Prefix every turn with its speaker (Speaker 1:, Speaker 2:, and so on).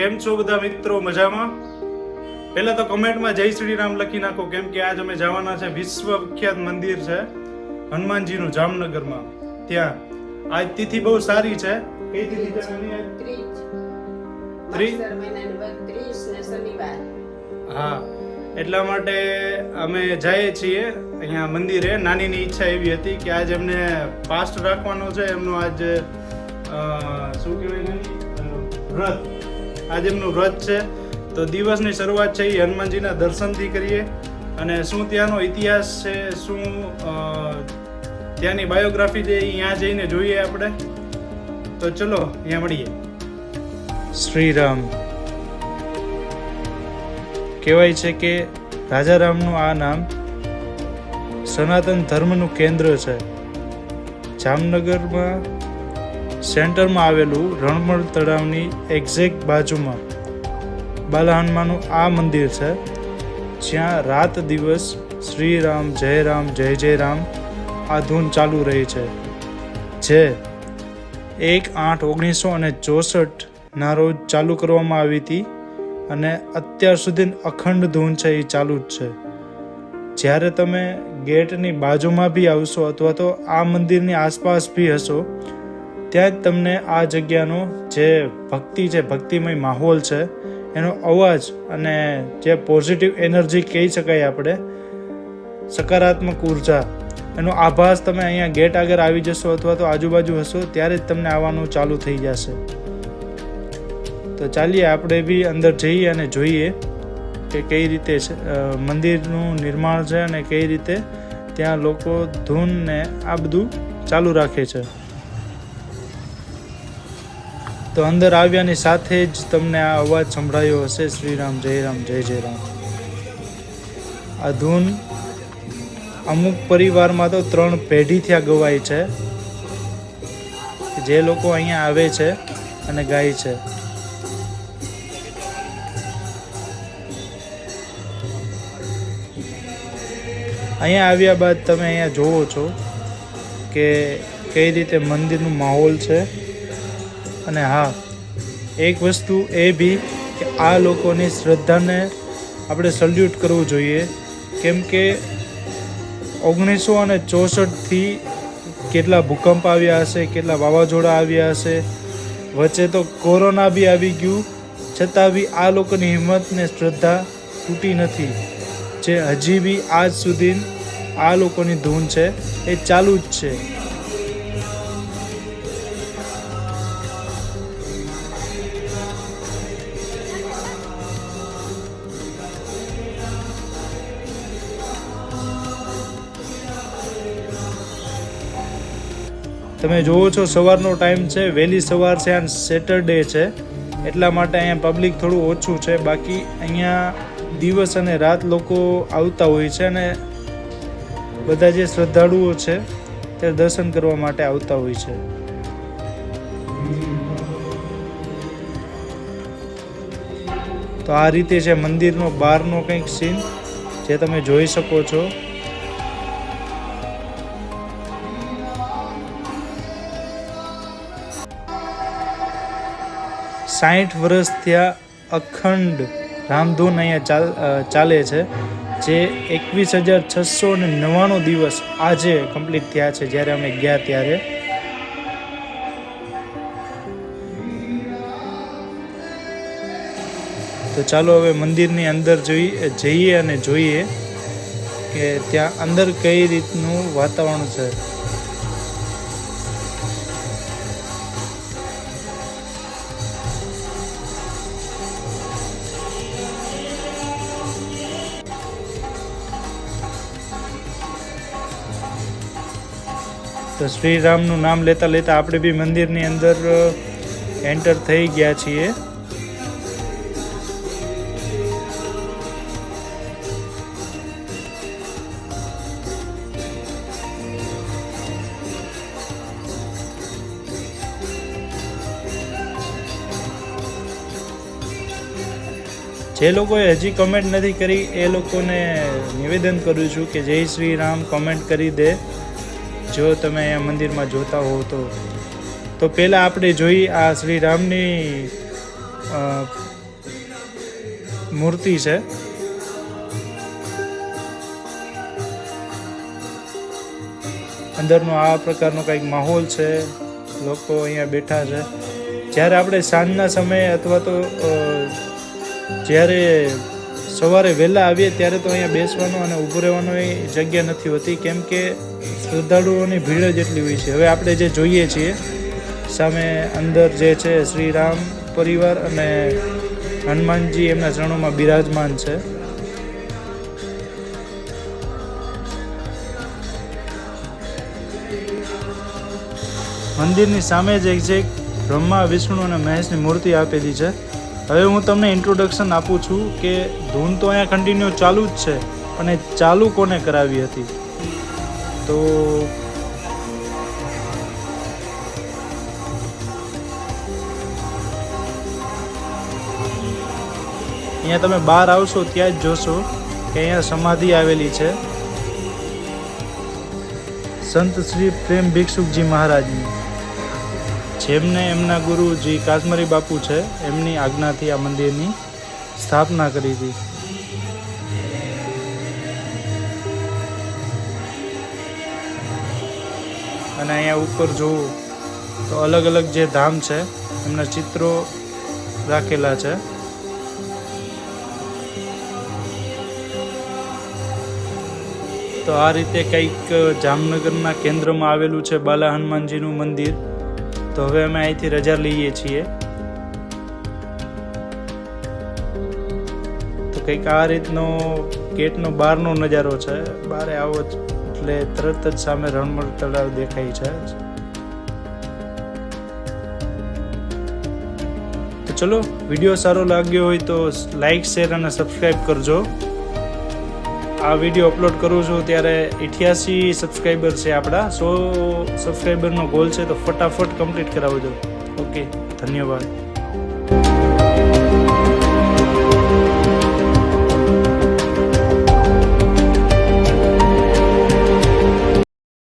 Speaker 1: કેમ છો બધા મિત્રો? મજામાં? પહેલા તો કમેન્ટમાં જય શ્રી રામ લખી નાખો, કેમ કે આજ અમે જવાના છે વિશ્વ વિખ્યાત મંદિર છે હનુમાનજીનું જામનગરમાં. ત્યાં. આજ તિથિ બહુ સારી છે. કઈ તિથિ છે હા. એટલા માટે અમે જઈએ છીએ અહીંયા મંદિરે. નાનીની ઈચ્છા એવી હતી કે આજ એમને ફાસ્ટ રાખવાનો છે. એમનો આજ શું કહેવાય? વ્રત. આજ એમનું વ્રત છે. તો દિવસની શરૂઆત છે એ હનુમાનજીના દર્શનથી કરીએ. અને શું ત્યાંનો ઇતિહાસ છે, શું ત્યાંની બાયોગ્રાફી છે અહીંયા જઈને જોઈએ આપણે. તો ચલો અહીંયા મળીએ. શ્રીરામ. કહેવાય છે કે રાજારામનું આ નામ સનાતન ધર્મનું કેન્દ્ર છે. જામનગરમાં સેન્ટરમાં આવેલું રણમળ તળાવની એક્ઝેક્ટ બાજુમાં બાલા આ મંદિર છે, જ્યાં રાત દિવસ શ્રી રામ, જય રામ, જય જય રામ આ ધૂન ચાલુ રહી છે, જે એક આઠ ઓગણીસો અને ચોસઠના રોજ ચાલુ કરવામાં આવી હતી અને અત્યાર સુધી અખંડ ધૂન છે એ ચાલુ જ છે. જ્યારે તમે ગેટની બાજુમાં બી આવશો અથવા તો આ મંદિરની આસપાસ બી હશો ત્યાં જ તમને આ જગ્યાનો જે ભક્તિ છે, ભક્તિમય માહોલ છે, એનો અવાજ અને જે પોઝિટિવ એનર્જી કહી શકાય આપણે, સકારાત્મક ઊર્જા, એનો આભાસ તમે અહીંયા ગેટ આગળ આવી જશો અથવા તો આજુબાજુ હશો, ત્યારે જ તમને આવવાનું ચાલુ થઈ જશે. તો ચાલીએ, આપણે બી અંદર જઈએ અને જોઈએ કે કઈ રીતે મંદિરનું નિર્માણ છે અને કઈ રીતે ત્યાં લોકો ધૂન ને આ બધું ચાલુ રાખે છે. તો અંદર આવ્યાની સાથે જ તમને આ અવાજ સંભળાયો હશે. શ્રીરામ, જય રામ, જય જય રામ. આ ધૂન અમુક પરિવારમાં તો ત્રણ પેઢી ત્યાં ગવાય છે. જે લોકો અહીંયા આવે છે અને ગાય છે. અહીંયા આવ્યા બાદ તમે અહીંયા જોવો છો કે કઈ રીતે મંદિરનું માહોલ છે. અને હા, એક વસ્તુ એ બી કે આ લોકોની શ્રદ્ધાને આપણે સલ્યુટ કરવું જોઈએ. કેમ કે ઓગણીસો અને ચોસઠથી કેટલા ભૂકંપ આવ્યા હશે, કેટલા વાવાઝોડા આવ્યા હશે, વચ્ચે તો કોરોના બી આવી ગયું. છતાં બી આ લોકોની હિંમત ને શ્રદ્ધા તૂટી નથી. જે હજી બી આજ સુધી આ લોકોની ધૂન છે, એ ચાલુ જ છે. તમે જોવો છો, સવારનો ટાઈમ છે, વહેલી સવાર છે અને સેટરડે છે. એટલા માટે અહીંયા પબ્લિક થોડું ઓછું છે. બાકી અહીંયા દિવસ અને રાત લોકો આવતા હોય છે અને બધા જે શ્રદ્ધાળુઓ છે, તે દર્શન કરવા માટે આવતા હોય છે. તો આ રીતે છે મંદિરનો બહારનો કંઈક સીન જે તમે જોઈ શકો છો. સાઠ વર્ષ ત્યાં અખંડ રામધૂન અહીંયા ચાલ ચાલે છે, જે એકવીસ હજાર છસો ને નવ્વાણું દિવસ આજે કમ્પ્લીટ થયા છે, જ્યારે અમે ગયા ત્યારે. તો ચાલો હવે મંદિરની અંદર જોઈ, જઈએ અને જોઈએ કે ત્યાં અંદર કઈ રીતનું વાતાવરણ છે. તો શ્રીરામનું નામ લેતા લેતા આપણે બી મંદિરની અંદર એન્ટર થઈ ગયા છીએ. જે લોકોએ હજી કમેન્ટ નથી કરી, એ લોકોને નિવેદન કરું છું કે જય શ્રી રામ કમેન્ટ કરી દે. જો તમે અહીંયા મંદિરમાં જોતા હો તો તો પહેલાં આપણે જોઈ આ શ્રી રામની મૂર્તિ છે. અંદરનો આ પ્રકારનો કંઈક માહોલ છે, લોકો અહીંયા બેઠા છે. જ્યારે આપણે સાંજના સમયે અથવા તો જ્યારે સવારે વહેલા આવીએ ત્યારે તો અહીંયા બેસવાનો અને ઊભું રહેવાનો એ જગ્યા નથી હોતી. કેમ કે શ્રદ્ધાળુઓની ભીડ જ એટલી હોય છે. હવે આપણે જે જોઈએ છીએ, સામે અંદર જે છે શ્રી રામ પરિવાર અને હનુમાનજી એમના ચરણોમાં બિરાજમાન છે. મંદિરની સામે જ એક્ઝેક્ટ બ્રહ્મા, વિષ્ણુ અને મહેશની મૂર્તિ આપેલી છે. હવે હું તમને ઇન્ટ્રોડક્શન આપું છું કે ધૂન તો અહીંયા કન્ટિન્યુ ચાલુ જ છે, અને ચાલુ કોને કરાવી હતી? તો અહીંયા તમે બહાર આવશો ત્યાં જ જોશો કે અહીંયા સમાધિ આવેલી છે. સંત શ્રી પ્રેમ ભિક્ષુકજી મહારાજની. જેમને એમના ગુરુજી કાશ્મીરી બાપુ છે, એમની આજ્ઞાથી આ મંદિરની સ્થાપના કરી હતી. અને અહીંયા ઉપર જોવું તો અલગ અલગ જે ધામ છે, એમના ચિત્રો રાખેલા છે. તો આ રીતે કંઈક જામનગરના કેન્દ્રમાં આવેલું છે બાલા હનુમાનજીનું મંદિર. તો હવે અમે અહીંથી રજા લઈએ છીએ. તો કંઈક આ રીતનો ગેટનો બહારનો નજારો છે. બારે આવો જ, એટલે તરત જ સામે રણમળ તળાવ દેખાય છે. તો ચલો, વીડિયો સારો લાગ્યો હોય તો લાઈક, શેર અને સબસ્ક્રાઈબ કરજો. આ વીડિયો અપલોડ કરું છું ત્યારે અઠ્યાસી સબસ્ક્રાઈબર છે આપણા. સો સબસ્ક્રાઈબરનો ગોલ છે તો ફટાફટ કમ્પ્લીટ કરાવજો. ઓકે ધન્યવાદ.